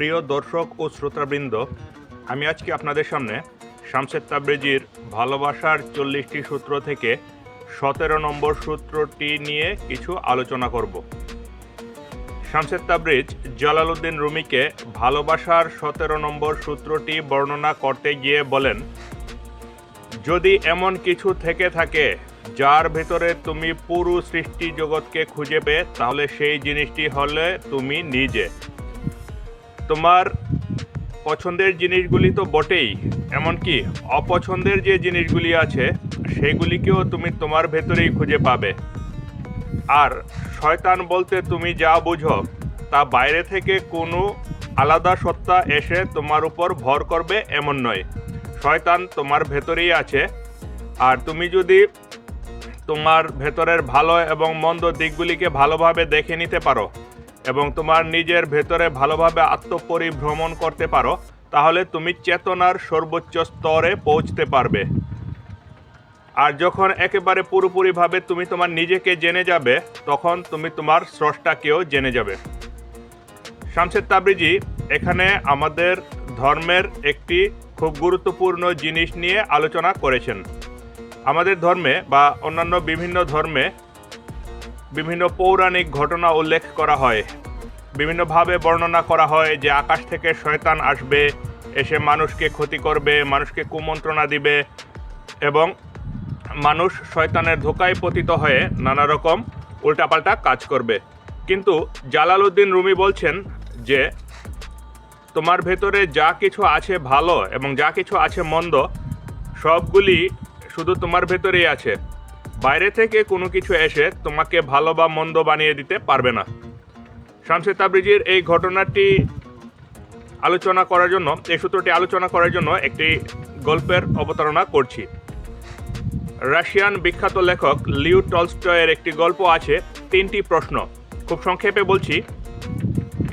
প্রিয় দর্শক ও শ্রোতাবৃন্দ, আমি আজকে আপনাদের সামনে শামসেদ তাবরেজির ভালোবাসার চল্লিশটি সূত্র থেকে সতেরো নম্বর সূত্রটি নিয়ে কিছু আলোচনা করব। শামসেদ তাবরিজ জালালউদ্দিন রুমিকে ভালোবাসার সতেরো নম্বর সূত্রটি বর্ণনা করতে গিয়ে বলেন, যদি এমন কিছু থেকে থাকে যার ভেতরে তুমি পুরো সৃষ্টি জগৎকে খুঁজে পেয়ে, তাহলে সেই জিনিসটি হলে তুমি নিজে। তোমার পছন্দের জিনিসগুলি তো বটেই, এমনকি অপছন্দের যে জিনিসগুলি আছে, সেগুলিকেও তুমি তোমার ভেতরেই খুঁজে পাবে। আর শয়তান বলতে তুমি যা বুঝো, তা বাইরে থেকে কোনো আলাদা সত্তা এসে তোমার উপর ভর করবে এমন নয়। শয়তান তোমার ভেতরেই আছে, আর তুমি যদি তোমার ভেতরের ভালো এবং মন্দ দিকগুলিকে ভালোভাবে দেখে নিতে পারো এবং তোমার নিজের ভেতরে ভালোভাবে আত্মপরিভ্রমণ করতে পারো, তাহলে তুমি চেতনার সর্বোচ্চ স্তরে পৌঁছতে পারবে। আর যখন একেবারে পুরোপুরিভাবে তুমি তোমার নিজেকে জেনে যাবে, তখন তুমি তোমার স্রষ্টাকেও জেনে যাবে। শামসেদ তাবরিজি, এখানে আমাদের ধর্মের একটি খুব গুরুত্বপূর্ণ জিনিস নিয়ে আলোচনা করেছেন। আমাদের ধর্মে বা অন্যান্য বিভিন্ন ধর্মে বিভিন্ন পৌরাণিক ঘটনা উল্লেখ করা হয়। বিভিন্নভাবে বর্ণনা করা হয় যে আকাশ থেকে শয়তান আসবে, এসে মানুষকে ক্ষতি করবে, মানুষকে কুমন্ত্রণা দিবে এবং মানুষ শয়তানের ধোকায় পতিত হয়ে নানা রকম উল্টাপাল্টা কাজ করবে। কিন্তু জালালউদ্দিন রুমি বলছেন যে, তোমার ভেতরে যা কিছু আছে ভালো এবং যা কিছু আছে মন্দ, সবগুলি শুধু তোমার ভেতরেই আছে। বাইরে থেকে কোনো কিছু এসে তোমাকে ভালো বা মন্দ বানিয়ে দিতে পারবে না। শামসে তাবরিজির এই ঘটনাটি আলোচনা করার জন্য, এই সূত্রটি আলোচনা করার জন্য একটি গল্পের অবতারণা করছি। রাশিয়ান বিখ্যাত লেখক লিউ টলস্টয়ের একটি গল্প আছে, তিনটি প্রশ্ন। খুব সংক্ষেপে বলছি,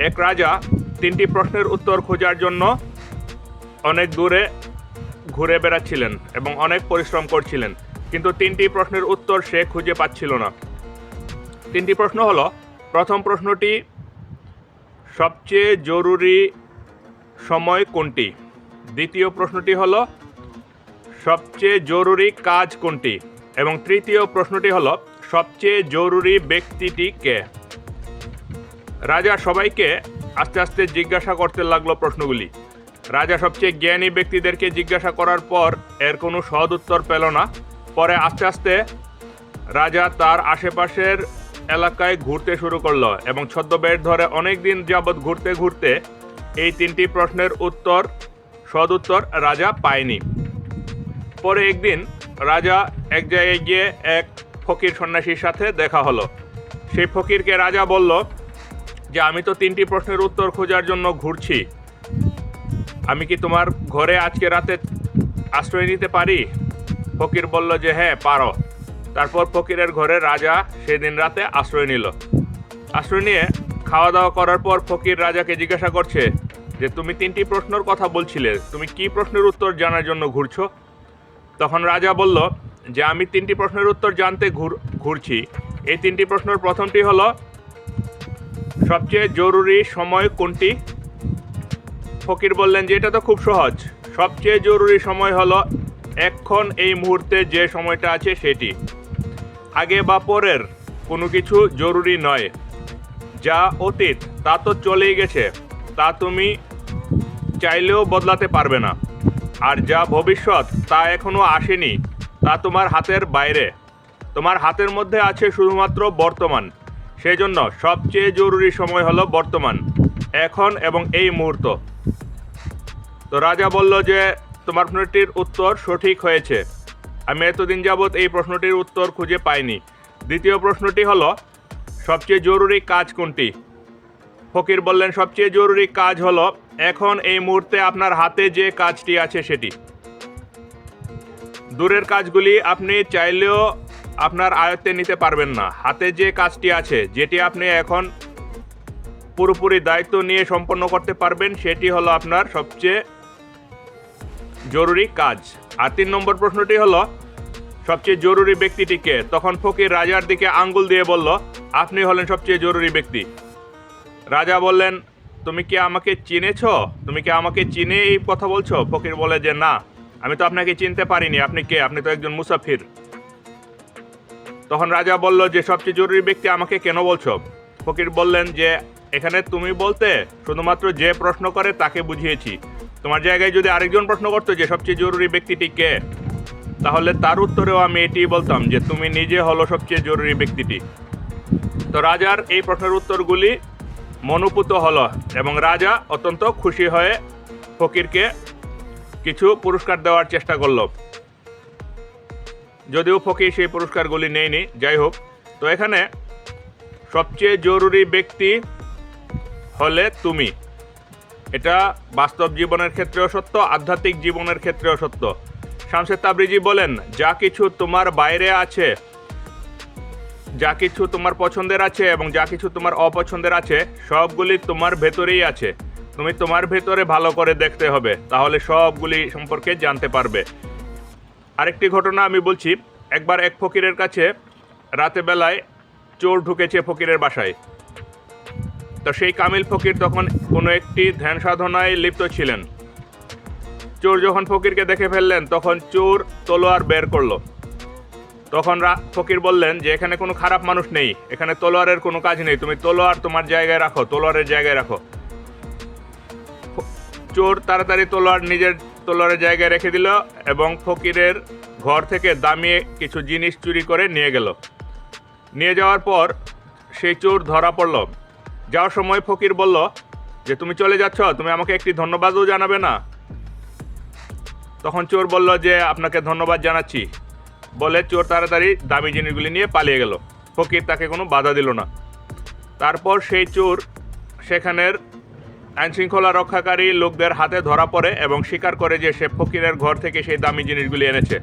এক রাজা তিনটি প্রশ্নের উত্তর খোঁজার জন্য অনেক দূরে ঘুরে বেড়াচ্ছিলেন এবং অনেক পরিশ্রম করছিলেন। কিন্তু তিনটি প্রশ্নের উত্তর সে খুঁজে পাচ্ছিল না। তিনটি প্রশ্ন হলো, প্রথম প্রশ্নটি, সবচেয়ে জরুরি সময় কোনটি? দ্বিতীয় প্রশ্নটি হল, সবচেয়ে জরুরি কাজ কোনটি? এবং তৃতীয় প্রশ্নটি হল, সবচেয়ে জরুরি ব্যক্তিটি কে? রাজা সবাইকে আস্তে আস্তে জিজ্ঞাসা করতে লাগল প্রশ্নগুলি। রাজা সবচেয়ে জ্ঞানী ব্যক্তিদেরকে জিজ্ঞাসা করার পর এর কোনো সদ উত্তর পেল না। পরে আস্তে আস্তে রাজা তার আশেপাশের এলাকায় ঘুরতে শুরু করল এবং ছদ্মবেশ ধরে অনেক দিন যাবৎ ঘুরতে ঘুরতে এই তিনটি প্রশ্নের উত্তর, সদুত্তর রাজা পায়নি। পরে একদিন রাজা এক জায়গায় গিয়ে এক ফকির সন্ন্যাসীর সাথে দেখা হলো। সেই ফকিরকে রাজা বলল যে, আমি তো তিনটি প্রশ্নের উত্তর খোঁজার জন্য ঘুরছি। আমি কি তোমার ঘরে আজকে রাতে আশ্রয় নিতে পারি? ফকির বলল যে হ্যাঁ পারো। তারপর ফকিরের ঘরে রাজা সেদিন রাতে আশ্রয় নিল। আশ্রয় নিয়ে খাওয়া দাওয়া করার পর ফকির রাজাকে জিজ্ঞাসা করছে যে, তুমি তিনটি প্রশ্নের কথা বলছিলে, তুমি কি প্রশ্নের উত্তর জানার জন্য ঘুরছো? তখন রাজা বলল যে, আমি তিনটি প্রশ্নের উত্তর জানতে ঘুর, ঘুরছি। এই তিনটি প্রশ্নের প্রথমটি হলো, সবচেয়ে জরুরি সময় কোনটি? ফকির বললেন যে, এটা তো খুব সহজ। সবচেয়ে জরুরি সময় হলো এখন এই মুহূর্তে যে সময়টা আছে সেটি। আগে বা পরের কোনো কিছু জরুরি নয়। যা অতীত, তা তো চলেই গেছে। তা তুমি চাইলেও বদলাতে পারবে না। আর যা ভবিষ্যৎ, তা এখনও আসেনি। তা তোমার হাতের বাইরে। তোমার হাতের মধ্যে আছে শুধুমাত্র বর্তমান। সেই জন্য সবচেয়ে জরুরি সময় হলো বর্তমান, এখন এবং এই মুহূর্ত। তো রাজা বলল যে তোমার প্রশ্নটির উত্তর সঠিক হয়েছে। আমি এতদিন যাবৎ এই প্রশ্নটির উত্তর খুঁজে পাইনি। দ্বিতীয় প্রশ্নটি হলো, সবচেয়ে জরুরি কাজ কোনটি? ফকির বললেন, সবচেয়ে জরুরি কাজ হলো, এখন এই মুহূর্তে আপনার হাতে যে কাজটি আছে সেটি। দূরের কাজগুলি আপনি চাইলেও আপনার আয়ত্তে নিতে পারবেন না। হাতে যে কাজটি আছে, যেটি আপনি এখন পুরোপুরি দায়িত্ব নিয়ে সম্পন্ন করতে পারবেন, সেটি হলো আপনার সবচেয়ে জরুরি কাজ। আর তিন নম্বর প্রশ্নটি হলো, সবচেয়ে জরুরি ব্যক্তিটিকে? তখন ফকির রাজার দিকে আঙ্গুল দিয়ে বলল, আপনি হলেন সবচেয়ে জরুরি ব্যক্তি। রাজা বললেন, তুমি কি আমাকে চিনেছ? তুমি কি আমাকে চিনে এই কথা বলছো? ফকির বলে যে, না, আমি তো আপনাকে চিনতে পারিনি। আপনি কে? আপনি তো একজন মুসাফির। তখন রাজা বলল, যে সবচেয়ে জরুরি ব্যক্তি আমাকে কেন বলছো? ফকির বললেন যে, এখানে তুমি বলতে শুধুমাত্র যে প্রশ্ন করে তাকে বুঝিয়েছি। তোমার জায়গায় যদি আরেকজন প্রশ্ন করতো যে সবচেয়ে জরুরি ব্যক্তিটি কে, তাহলে তার উত্তরেও আমি এটিই বলতাম যে তুমি নিজে হলো সবচেয়ে জরুরি ব্যক্তিটি। তো রাজার এই প্রশ্নের উত্তরগুলি মনোপুত হলো এবং রাজা অত্যন্ত খুশি হয়ে ফকিরকে কিছু পুরস্কার দেওয়ার চেষ্টা করল। যদিও ফকির সেই পুরস্কারগুলি নেয়নি, যাই হোক। তো এখানে সবচেয়ে জরুরি ব্যক্তি হলে তুমি। এটা বাস্তব জীবনের ক্ষেত্রেও সত্য, আধ্যাত্মিক জীবনের ক্ষেত্রেও সত্য। শামসেদ তাবরিজি বলেন, যা কিছু তোমার বাইরে আছে, যা কিছু তোমার পছন্দের আছে এবং যা কিছু তোমার অপছন্দের আছে, সবগুলি তোমার ভেতরেই আছে। তুমি তোমার ভেতরে ভালো করে দেখতে হবে, তাহলে সবগুলি সম্পর্কে জানতে পারবে। আরেকটি ঘটনা আমি বলছি, একবার এক ফকিরের কাছে রাতে বেলায় চোর ঢুকেছে ফকিরের বাসায়। তো সেই কামিল ফকির তখন কোনো একটি ধ্যান সাধনায় লিপ্ত ছিলেন। চোর যখন ফকিরকে দেখে ফেললেন, তখন চোর তলোয়ার বের করল। তখন ফকির বললেন যে, এখানে কোনো খারাপ মানুষ নেই, এখানে তলোয়ারের কোনো কাজ নেই, তুমি তলোয়ার তোমার জায়গায় রাখো, তলোয়ারের জায়গায় রাখো। চোর তাড়াতাড়ি তলোয়ার নিজের তলোয়ারের জায়গায় রেখে দিল এবং ফকিরের ঘর থেকে দামি কিছু জিনিস চুরি করে নিয়ে গেল। নিয়ে যাওয়ার পর সেই চোর ধরা পড়ল। যাওয়ার সময় ফকির বলল, যে তুমি চলে যাচ্ছ, তুমি আমাকে একটি ধন্যবাদও জানাবে না। তখন চোর বলল, যে আপনাকে ধন্যবাদ জানাচ্ছি। বলে চোর তাড়াতাড়ি দামি জিনিসগুলি নিয়ে পালিয়ে গেল। ফকির তাকে কোনো বাধা দিল না। তারপর সেই চোর সেখানের আইনশৃঙ্খলা রক্ষাকারী লোকদের হাতে ধরা পড়ে এবং স্বীকার করে যে সে ফকিরের ঘর থেকে সেই দামি জিনিসগুলি এনেছে।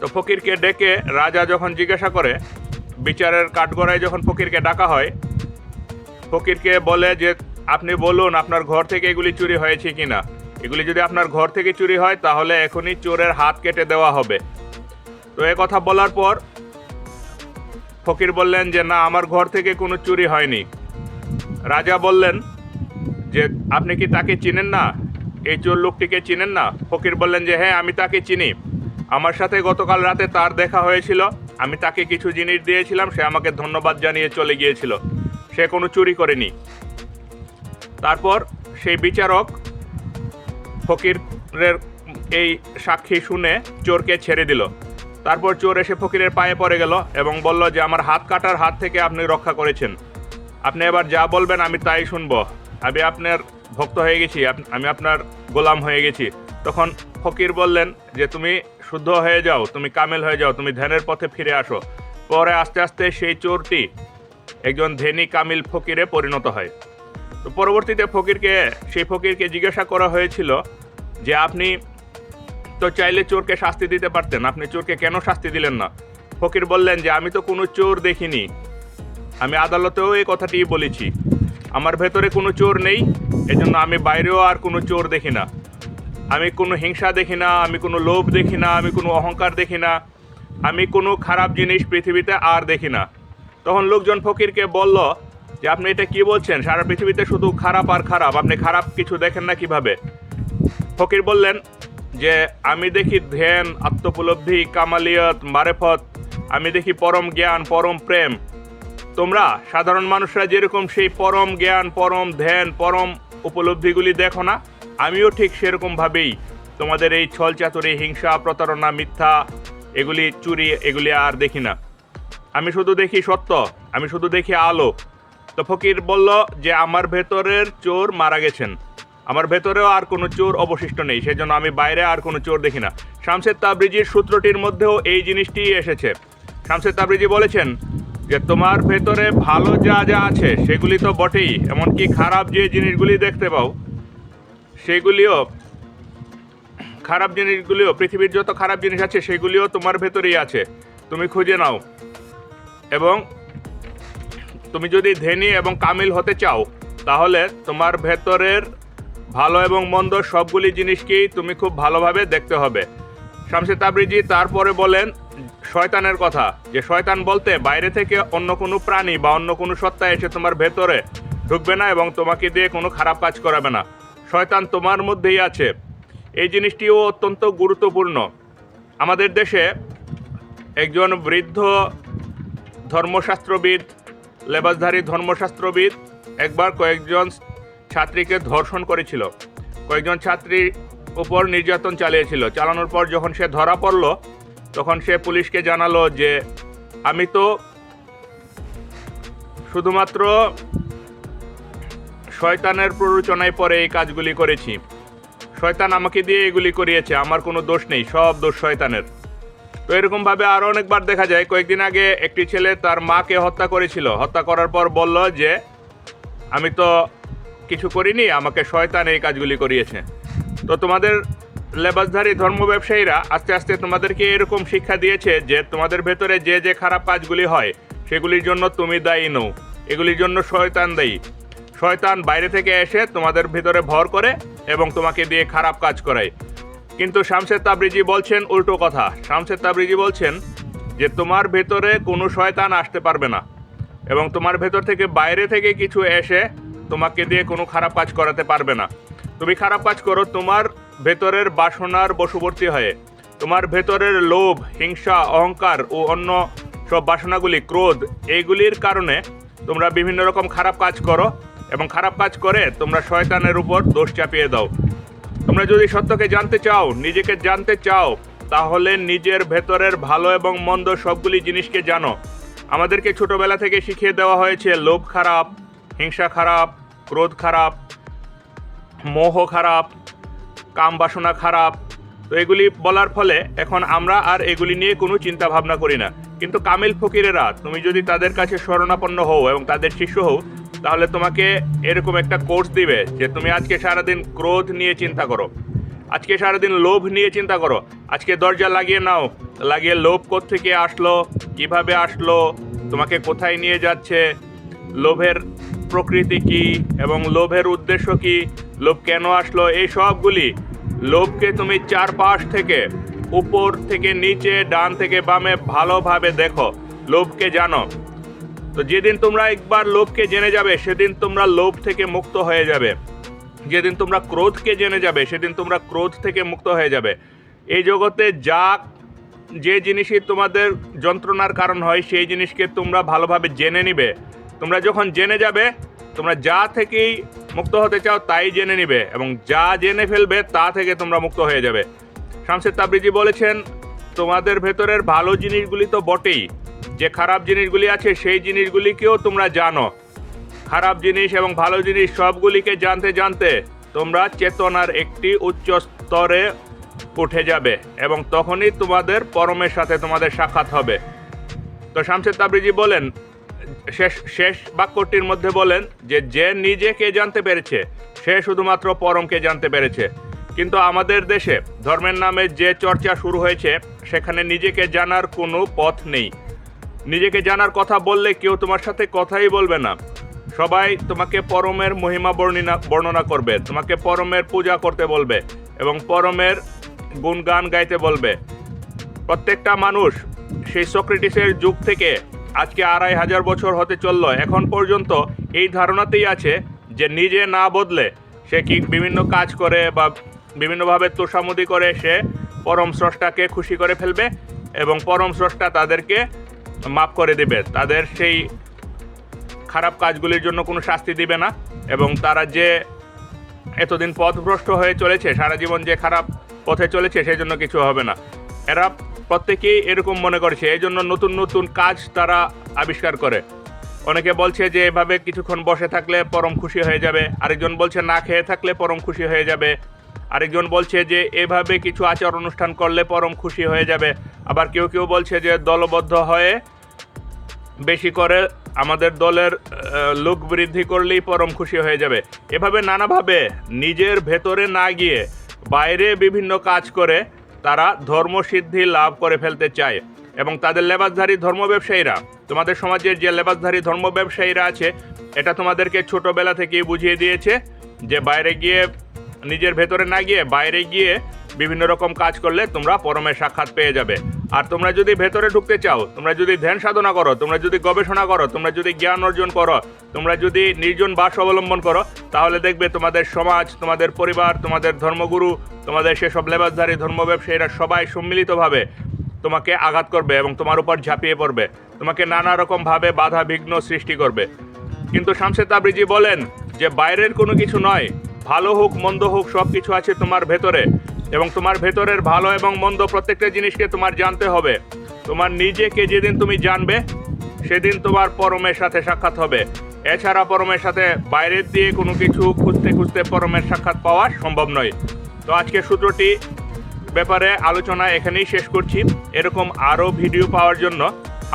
তো ফকিরকে ডেকে রাজা যখন জিজ্ঞাসা করে, বিচারের কাঠগড়ায় যখন ফকিরকে ডাকা হয় ফকিরকে বলে যে, আপনি বলুন আপনার ঘর থেকে এগুলি চুরি হয়েছে কিনা। এগুলি যদি আপনার ঘর থেকে চুরি হয়, তাহলে এখনই চোরের হাত কেটে দেওয়া হবে। তো এ কথা বলার পর ফকির বললেন যে, না, আমার ঘর থেকে কোনো চুরি হয়নি। রাজা বললেন যে, আপনি কি তাকে চিনেন না? এই চোর লোকটিকে চিনেন না? ফকির বললেন যে হ্যাঁ আমি তাকে চিনি। আমার সাথে গতকাল রাতে তার দেখা হয়েছিল। আমি তাকে কিছু জিনিস দিয়েছিলাম, সে আমাকে ধন্যবাদ জানিয়ে চলে গিয়েছিল। সে কোনো চুরি করেনি। তারপর সেই বিচারক ফকিরের এই সাক্ষী শুনে চোরকে ছেড়ে দিল। তারপর চোর এসে ফকিরের পায়ে পড়ে গেল এবং বলল যে, আমার হাত কাটার হাত থেকে আপনি রক্ষা করেছেন। আপনি এবার যা বলবেন আমি তাই শুনব। আমি আপনার ভক্ত হয়ে গেছি আমি আপনার গোলাম হয়ে গেছি। তখন ফকির বললেন যে, তুমি শুদ্ধ হয়ে যাও, তুমি কামেল হয়ে যাও, তুমি ধ্যানের পথে ফিরে আসো। পরে আস্তে আস্তে সেই চোরটি একজন ধেনি কামিল ফকিরে পরিণত হয়। তো পরবর্তীতে ফকিরকে, সেই ফকিরকে জিজ্ঞাসা করা হয়েছিল যে, আপনি তো চাইলে চোরকে শাস্তি দিতে পারতেন, আপনি চোরকে কেন শাস্তি দিলেন না? ফকির বললেন যে, আমি তো কোনো চোর দেখিনি। আমি আদালতেও এই কথাটি বলেছি। আমার ভেতরে কোনো চোর নেই, এজন্য আমি বাইরেও আর কোনো চোর দেখি না। আমি কোনো হিংসা দেখি না, আমি কোনো লোভ দেখি না, আমি কোনো অহংকার দেখি না। আমি কোনো খারাপ জিনিস পৃথিবীতে আর দেখি না। তখন লোকজন ফকিরকে বলল যে, আপনি এটা কি বলছেন? সারা পৃথিবীতে শুধু খারাপ আর খারাপ। আপনি খারাপ কিছু দেখেন না কীভাবে? ফকির বললেন যে, আমি দেখি ধ্যান, আত্মোপলব্ধি, কামালিয়ত, মারেফত। আমি দেখি পরম জ্ঞান, পরম প্রেম। তোমরা সাধারণ মানুষরা যেরকম সেই পরম জ্ঞান, পরম ধ্যান, পরম উপলব্ধিগুলি দেখো না, আমিও ঠিক সেরকম ভাবেই তোমাদের এই ছল চাতুরি হিংসা, প্রতারণা, মিথ্যা, এগুলি চুরি, এগুলি আর দেখি না। আমি শুধু দেখি সত্য, আমি শুধু দেখি আলো। তো ফকির বলল যে আমার ভেতরের চোর মারা গেছেন। আমার ভেতরেও আর কোনো চোর অবশিষ্ট নেই, সেজন্য আমি বাইরে আর কোনো চোর দেখি না। শামসেদ তাবরিজির সূত্রটির মধ্যেও এই জিনিসটি এসেছে। শামসেদ তাবরিজি বলেছেন যে, তোমার ভেতরে ভালো যা যা আছে, সেগুলি তো বটেই, এমনকি খারাপ যে জিনিসগুলি দেখতে পাও, সেগুলিও, খারাপ জিনিসগুলিও, পৃথিবীর যত খারাপ জিনিস আছে, সেগুলিও তোমার ভেতরেই আছে। তুমি খুঁজে নাও। এবং তুমি যদি ধেনি এবং কামিল হতে চাও, তাহলে তোমার ভেতরের ভালো এবং মন্দ সবগুলি জিনিসকেই তুমি খুব ভালোভাবে দেখতে হবে। শামসে তাবরিজি তারপরে বলেন শয়তানের কথা, যে শয়তান বলতে বাইরে থেকে অন্য কোনো প্রাণী বা অন্য কোনো সত্তা এসে তোমার ভেতরে ঢুকবে না এবং তোমাকে দিয়ে কোনো খারাপ কাজ করাবে না। শয়তান তোমার মধ্যেই আছে। এই জিনিসটিও অত্যন্ত গুরুত্বপূর্ণ। আমাদের দেশে একজন বৃদ্ধ ধর্মশাস্ত্রবিদ, লেবাসধারী ধর্মশাস্ত্রবিদ, একবার কয়েকজন ছাত্রীকে ধর্ষণ করেছিল। কয়েকজন ছাত্রীর উপর নির্যাতন চালিয়েছিল। চালানোর পর যখন সে ধরা পড়ল, তখন সে পুলিশকে জানালো যে, আমি তো শুধুমাত্র শয়তানের প্ররোচনায় পরে এই কাজগুলি করেছি। শয়তান আমাকে দিয়ে এগুলি করিয়েছে। আমার কোনো দোষ নেই। সব দোষ শয়তানের। তো এরকমভাবে আরও অনেকবার দেখা যায়। কয়েকদিন আগে একটি ছেলে তার মাকে হত্যা করেছিল। হত্যা করার পর বলল যে, আমি তো কিছু করিনি, আমাকে শয়তান এই কাজগুলি করিয়েছে। তো তোমাদের লেবাসধারী ধর্ম ব্যবসায়ীরা আস্তে আস্তে তোমাদেরকে এরকম শিক্ষা দিয়েছে যে, তোমাদের ভেতরে যে যে খারাপ কাজগুলি হয়, সেগুলির জন্য তুমি দায়ী নও। এগুলির জন্য শয়তান দায়ী। শয়তান বাইরে থেকে এসে তোমাদের ভিতরে ভর করে এবং তোমাকে দিয়ে খারাপ কাজ করায়। কিন্তু শামসের তাবরিজি বলছেন উল্টো কথা। শামসের তাবরিজি বলছেন যে, তোমার ভেতরে কোনো শয়তান আসতে পারবে না এবং তোমার ভেতর থেকে বাইরে থেকে কিছু এসে তোমাকে দিয়ে কোনো খারাপ কাজ করাতে পারবে না। তুমি খারাপ কাজ করো, তোমার ভেতরের বাসনার বশবর্তী হয়ে, তোমার ভেতরের লোভ, হিংসা, অহংকার ও অন্য সব বাসনাগুলি, ক্রোধ, এইগুলির কারণে তোমরা বিভিন্ন রকম খারাপ কাজ করো এবং খারাপ কাজ করে তোমরা শয়তানের উপর দোষ চাপিয়ে দাও। তোমরা যদি সত্যকে জানতে চাও, নিজেকে জানতে চাও, তাহলে নিজের ভেতরের ভালো এবং মন্দ সবগুলি জিনিসকে জানো। আমাদেরকে ছোটবেলা থেকে শিখিয়ে দেওয়া হয়েছে, লোভ খারাপ, হিংসা খারাপ, ক্রোধ খারাপ, মোহ খারাপ, কাম বাসনা খারাপ। তো এগুলি বলার ফলে এখন আমরা আর এগুলি নিয়ে কোনো চিন্তা ভাবনা করি না। কিন্তু কামিল ফকিরেরা, তুমি যদি তাদের কাছে শরণাপন্ন হও এবং তাদের শিষ্য হও তাহলে তোমাকে এরকম একটা কোর্স দিবে যে তুমি আজকে সারাদিন ক্রোধ নিয়ে চিন্তা করো। আজকে সারাদিন লোভ নিয়ে চিন্তা করো। আজকে দরজা লাগিয়ে নাও। লাগিয়ে লোভ থেকে আসলো? কীভাবে আসলো? তোমাকে কোথায় নিয়ে যাচ্ছে? লোভের প্রকৃতি কি এবং লোভের উদ্দেশ্য কি? লোভ কেন আসলো? এই সবগুলি লোভকে তুমি চারপাশ থেকে উপর থেকে নিচে, ডান থেকে বামে ভালোভাবে দেখো। লোভকে জানো। তো যেদিন তোমরা একবার লোভকে জেনে যাবে, সেদিন তোমরা লোভ থেকে মুক্ত হয়ে যাবে। যেদিন তোমরা ক্রোধকে জেনে যাবে, সেদিন তোমরা ক্রোধ থেকে মুক্ত হয়ে যাবে। এই জগতে যা, যে জিনিসই তোমাদের যন্ত্রণার কারণ হয়, সেই জিনিসকে তোমরা ভালোভাবে জেনে নিবে। তোমরা যখন জেনে যাবে, তোমরা যা থেকেই মুক্ত হতে চাও, তাই জেনে নিবে এবং যা জেনে ফেলবে, তা থেকে তোমরা মুক্ত হয়ে যাবে। শামসের তাবরিজি বলেছেন, তোমাদের ভেতরের ভালো জিনিসগুলি তো বটেই। যে খারাপ জিনিসগুলি আছে, সেই জিনিসগুলিকেও তোমরা জানো। খারাপ জিনিস এবং ভালো জিনিস সবগুলিকে জানতে জানতে তোমরা চেতনার একটি উচ্চ স্তরে উঠে যাবে এবং তখনই তোমাদের পরমের সাথে তোমাদের সাক্ষাৎ হবে। তো শামসেদ তাবরিজি বলেন, শেষ শেষ বাক্যটির মধ্যে বলেন যে যে নিজেকে জানতে পেরেছে, সে শুধুমাত্র পরমকে জানতে পেরেছে। কিন্তু আমাদের দেশে ধর্মের নামে যে চর্চা শুরু হয়েছে, সেখানে নিজেকে জানার কোনো পথ নেই। নিজেকে জানার কথা বললে কেউ তোমার সাথে কথাই বলবে না। সবাই তোমাকে পরমের মহিমা বর্ণনা বর্ণনা করবে, তোমাকে পরমের পূজা করতে বলবে এবং পরমের গুণগান গাইতে বলবে। প্রত্যেকটা মানুষ সেই সক্রেটিসের যুগ থেকে আজকে আড়াই হাজার বছর হতে চলল। এখন পর্যন্ত এই ধারণাতেই আছে যে নিজে না বদলে সে কি বিভিন্ন কাজ করে বা বিভিন্নভাবে তোষামুদি করে সে পরম স্রষ্টাকে খুশি করে ফেলবে এবং পরম স্রষ্টা তাদেরকে মাফ করে দেবে। তাদের সেই খারাপ কাজগুলির জন্য কোনো শাস্তি দিবে না এবং তারা যে এতদিন পথভ্রষ্ট হয়ে চলেছে, সারা জীবন যে খারাপ পথে চলেছে, সেই জন্য কিছু হবে না। এরা প্রত্যেকেই এরকম মনে করছে, এই জন্য নতুন নতুন কাজ তারা আবিষ্কার করে। অনেকে বলছে যে এভাবে কিছুক্ষণ বসে থাকলে পরম খুশি হয়ে যাবে, আরেকজন বলছে না খেয়ে থাকলে পরম খুশি হয়ে যাবে, আরেকজন বলছে যে এভাবে কিছু আচার অনুষ্ঠান করলে পরম খুশি হয়ে যাবে আবার কেউ কেউ বলছে যে দলবদ্ধ হয়ে বেশি করে আমাদের দলের লোক বৃদ্ধি করলেই পরম খুশি হয়ে যাবে। এভাবে নানাভাবে নিজের ভেতরে না গিয়ে বাইরে বিভিন্ন কাজ করে তারা ধর্মসিদ্ধি লাভ করে ফেলতে চায়। এবং তাদের লেবাসধারী ধর্ম ব্যবসায়ীরা, তোমাদের সমাজের যে লেবাসধারী ধর্ম ব্যবসায়ীরা আছে, এটা তোমাদেরকে ছোটোবেলা থেকেই বুঝিয়ে দিয়েছে যে বাইরে গিয়ে, নিজের ভেতরে না গিয়ে বাইরে গিয়ে বিভিন্ন রকম কাজ করলে তোমরা পরমের সাক্ষাৎ পেয়ে যাবে। আর তোমরা যদি ভেতরে ঢুকতে চাও, তোমরা যদি ধ্যান সাধনা করো, তোমরা যদি গবেষণা করো, তোমরা যদি জ্ঞান অর্জন করো, তোমরা যদি নির্জন বাস অবলম্বন করো, তাহলে দেখবে তোমাদের সমাজ, তোমাদের পরিবার, তোমাদের ধর্মগুরু, তোমাদের সেসব লেবাসধারী, ধর্ম ব্যবসায়ীরা সবাই সম্মিলিতভাবে তোমাকে আঘাত করবে এবং তোমার উপর ঝাঁপিয়ে পড়বে। তোমাকে নানা রকমভাবে বাধা, বিঘ্ন সৃষ্টি করবে। কিন্তু শামসে তাবরিজি বলেন যে, বাইরের কোনো কিছু নয়, ভালো হোক, মন্দ হোক সব কিছু আছে তোমার ভেতরে। এবং তোমার ভেতরের ভালো এবং মন্দ প্রত্যেকটা জিনিসকে তোমার জানতে হবে। তোমার নিজেকে যেদিন তুমি জানবে, সেদিন তোমার পরমের সাথে সাক্ষাৎ হবে। এছাড়া পরমের সাথে বাইরের দিয়ে কোনো কিছু খুঁজতে খুঁজতে পরমের সাক্ষাৎ পাওয়া সম্ভব নয়। তো আজকে সূত্রটি ব্যাপারে আলোচনা এখানেই শেষ করছি। এরকম আরও ভিডিও পাওয়ার জন্য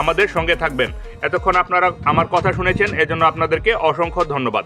আমাদের সঙ্গে থাকবেন। এতক্ষণ আপনারা আমার কথা শুনেছেন, এজন্য আপনাদেরকে অসংখ্য ধন্যবাদ।